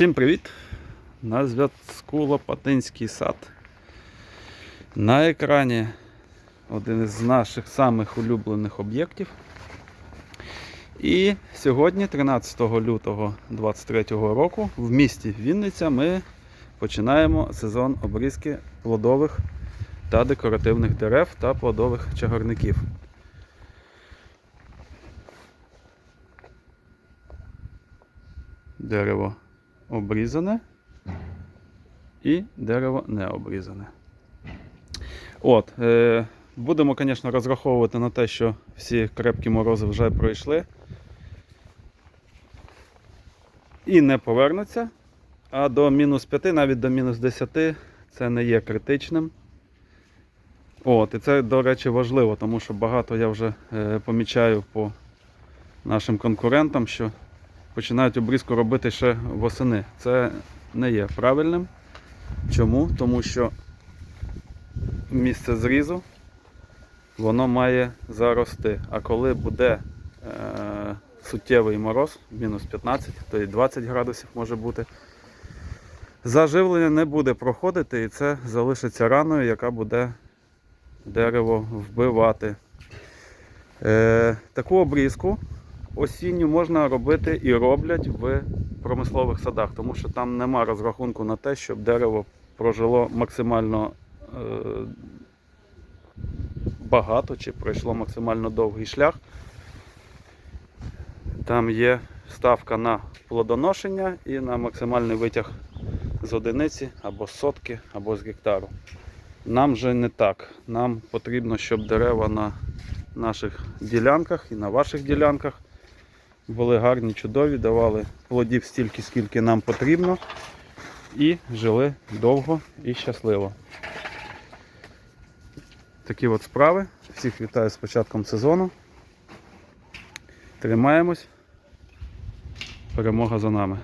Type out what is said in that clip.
Всім привіт! На зв'язку Лопатинський сад. На екрані один із наших самих улюблених об'єктів. І сьогодні, 13 лютого 2023 року, в місті Вінниця ми починаємо сезон обрізки плодових та декоративних дерев та плодових чагарників. Дерево обрізане і дерево не обрізане. От, е, будемо, звісно, розраховувати на те, що всі крепкі морози вже пройшли і не повернуться. А до мінус 5, навіть до мінус 10 це не є критичним. От, і це, до речі, важливо, тому що багато я вже е, помічаю по нашим конкурентам, що починають обрізку робити ще восени. Це не є правильним. Чому? Тому що місце зрізу воно має зарости. А коли буде е, суттєвий мороз, мінус 15, то і 20 градусів може бути, заживлення не буде проходити і це залишиться раною, яка буде дерево вбивати. Е, таку обрізку осінню можна робити і роблять в промислових садах, тому що там нема розрахунку на те, щоб дерево прожило максимально е, багато чи пройшло максимально довгий шлях. Там є ставка на плодоношення і на максимальний витяг з одиниці або з сотки, або з гектару. Нам же не так. Нам потрібно, щоб дерева на наших ділянках і на ваших ділянках були гарні, чудові, давали плодів стільки, скільки нам потрібно, і жили довго і щасливо. Такі от справи. Всіх вітаю з початком сезону. Тримаємось. Перемога за нами.